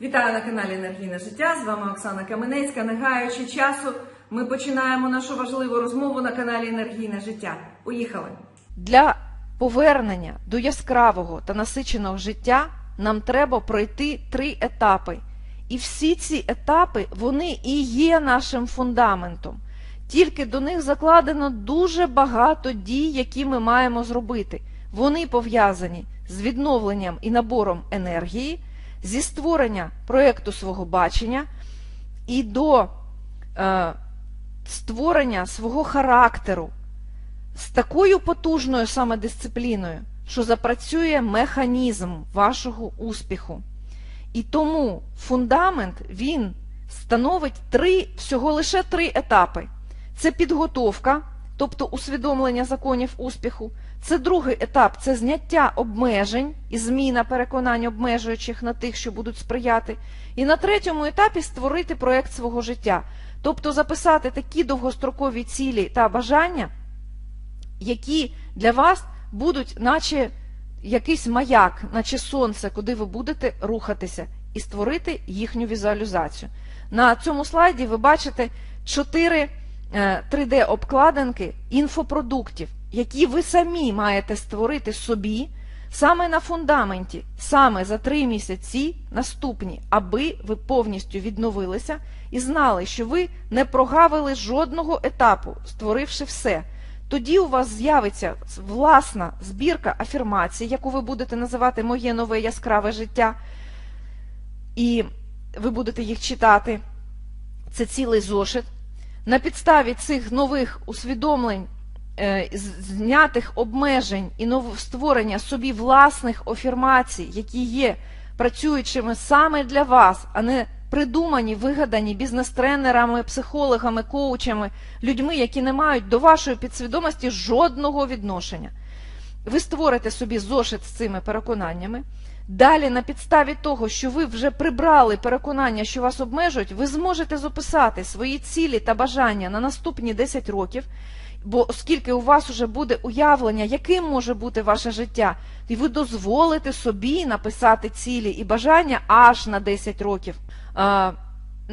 Вітаю на каналі Енергійне життя. З вами Оксана Каменецька. Не гаючи часу, ми починаємо нашу важливу розмову на каналі Енергійне життя. Поїхали! Для повернення до яскравого та насиченого життя нам треба пройти три етапи. І всі ці етапи вони і є нашим фундаментом. Тільки до них закладено дуже багато дій, які ми маємо зробити. Вони пов'язані з відновленням і набором енергії, зі створення проєкту свого бачення і до е, створення свого характеру з такою потужною самодисципліною, що запрацює механізм вашого успіху. І тому фундамент він становить три, всього лише три етапи. Це підготовка, тобто усвідомлення законів успіху. Це другий етап це зняття обмежень і зміна переконань обмежуючих на тих, що будуть сприяти. І на третьому етапі створити проєкт свого життя, тобто записати такі довгострокові цілі та бажання, які для вас будуть, наче якийсь маяк, наче сонце, куди ви будете рухатися, і створити їхню візуалізацію. На цьому слайді ви бачите чотири 3D-обкладинки інфопродуктів, які ви самі маєте створити собі саме на фундаменті, саме за три місяці наступні, аби ви повністю відновилися і знали, що ви не прогавили жодного етапу, створивши все. Тоді у вас з'явиться власна збірка афірмацій, яку ви будете називати Моє нове яскраве життя, і ви будете їх читати. Це цілий зошит. На підставі цих нових усвідомлень, е, знятих обмежень і створення собі власних афірмацій, які є працюючими саме для вас, а не придумані, вигадані бізнес-тренерами, психологами, коучами, людьми, які не мають до вашої підсвідомості жодного відношення. Ви створите собі зошит з цими переконаннями. Далі, на підставі того, що ви вже прибрали переконання, що вас обмежують, ви зможете записати свої цілі та бажання на наступні 10 років. Бо оскільки у вас вже буде уявлення, яким може бути ваше життя, і ви дозволите собі написати цілі і бажання аж на 10 років.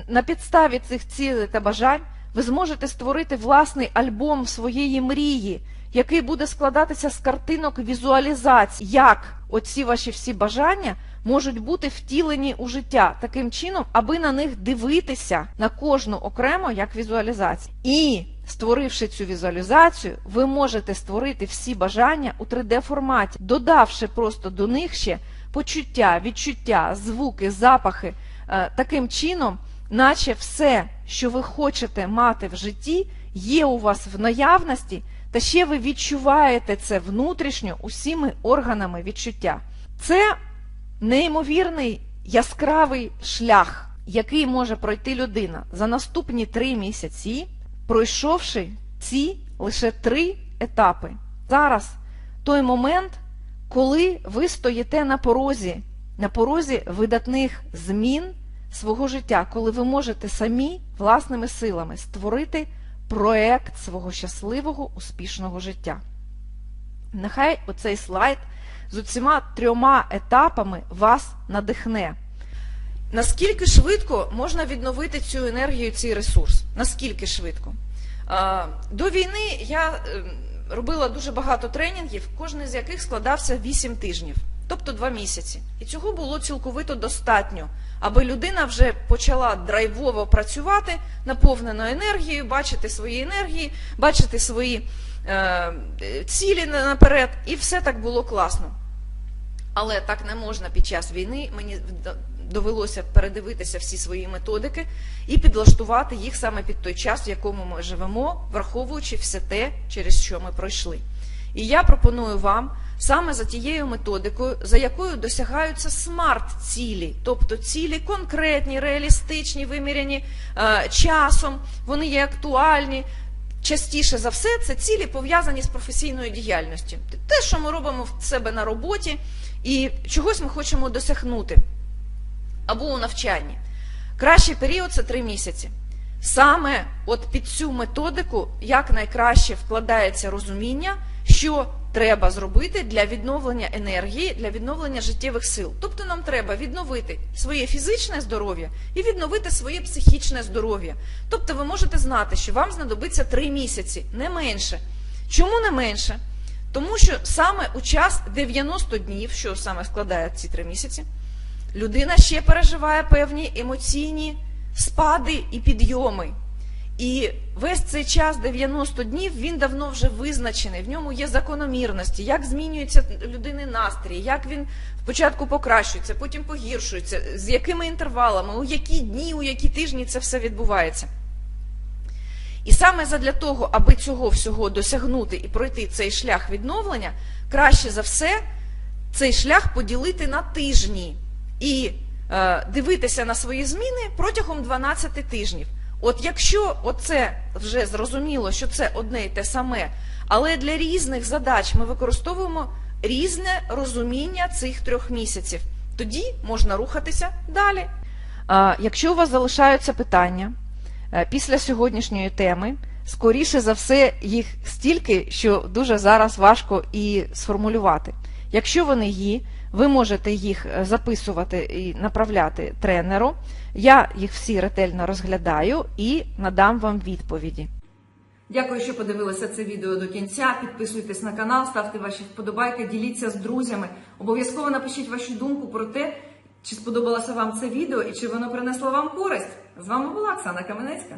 На підставі цих цілей та бажань ви зможете створити власний альбом своєї мрії, який буде складатися з картинок візуалізацій, як оці ваші всі бажання можуть бути втілені у життя? Таким чином, аби на них дивитися на кожну окремо як візуалізацію. І створивши цю візуалізацію, ви можете створити всі бажання у 3D форматі, додавши просто до них ще почуття, відчуття, звуки, запахи. Е, таким чином, наче все, що ви хочете мати в житті, є у вас в наявності, та ще ви відчуваєте це внутрішньо усіми органами відчуття. Це неймовірний яскравий шлях, який може пройти людина за наступні три місяці, пройшовши ці лише три етапи. Зараз той момент, коли ви стоїте на порозі, на порозі видатних змін свого життя, коли ви можете самі власними силами створити проект свого щасливого, успішного життя. Нехай оцей слайд з усіма трьома етапами вас надихне. Наскільки швидко можна відновити цю енергію, цей ресурс? Наскільки швидко? До війни я е, робила дуже багато тренінгів, кожен з яких складався 8 тижнів, тобто 2 місяці. І цього було цілковито достатньо, аби людина вже почала драйвово працювати, наповненою енергією, бачити свої енергії, бачити свої е, цілі наперед, і все так було класно. Але так не можна під час війни. Мені довелося передивитися всі свої методики і підлаштувати їх саме під той час, в якому ми живемо, враховуючи все те, через що ми пройшли. І я пропоную вам саме за тією методикою, за якою досягаються смарт-цілі, тобто цілі конкретні, реалістичні, виміряні е, часом, вони є актуальні. Частіше за все, це цілі пов'язані з професійною діяльністю. Те, що ми робимо в себе на роботі, і чогось ми хочемо досягнути або у навчанні. Кращий період це три місяці. Саме от під цю методику як найкраще вкладається розуміння, що треба зробити для відновлення енергії, для відновлення життєвих сил. Тобто нам треба відновити своє фізичне здоров'я і відновити своє психічне здоров'я. Тобто ви можете знати, що вам знадобиться 3 місяці, не менше. Чому не менше? Тому що саме у час 90 днів, що саме складає ці 3 місяці, людина ще переживає певні емоційні спади і підйоми. І весь цей час 90 днів він давно вже визначений. В ньому є закономірності, як змінюється людини настрій, як він спочатку покращується, потім погіршується, з якими інтервалами, у які дні, у які тижні це все відбувається. І саме задля того, аби цього всього досягнути і пройти цей шлях відновлення, краще за все цей шлях поділити на тижні і е, дивитися на свої зміни протягом 12 тижнів. От якщо оце вже зрозуміло, що це одне і те саме, але для різних задач ми використовуємо різне розуміння цих трьох місяців, тоді можна рухатися далі. Якщо у вас залишаються питання е, після сьогоднішньої теми, скоріше за все, їх стільки, що дуже зараз важко і сформулювати. Якщо вони є, ви можете їх е, записувати і направляти тренеру. Я їх всі ретельно розглядаю і надам вам відповіді. Дякую, що подивилися це відео до кінця. Підписуйтесь на канал, ставте ваші вподобайки, діліться з друзями. Обов'язково напишіть вашу думку про те, чи сподобалося вам це відео і чи воно принесло вам користь. З вами була Оксана Каменецька.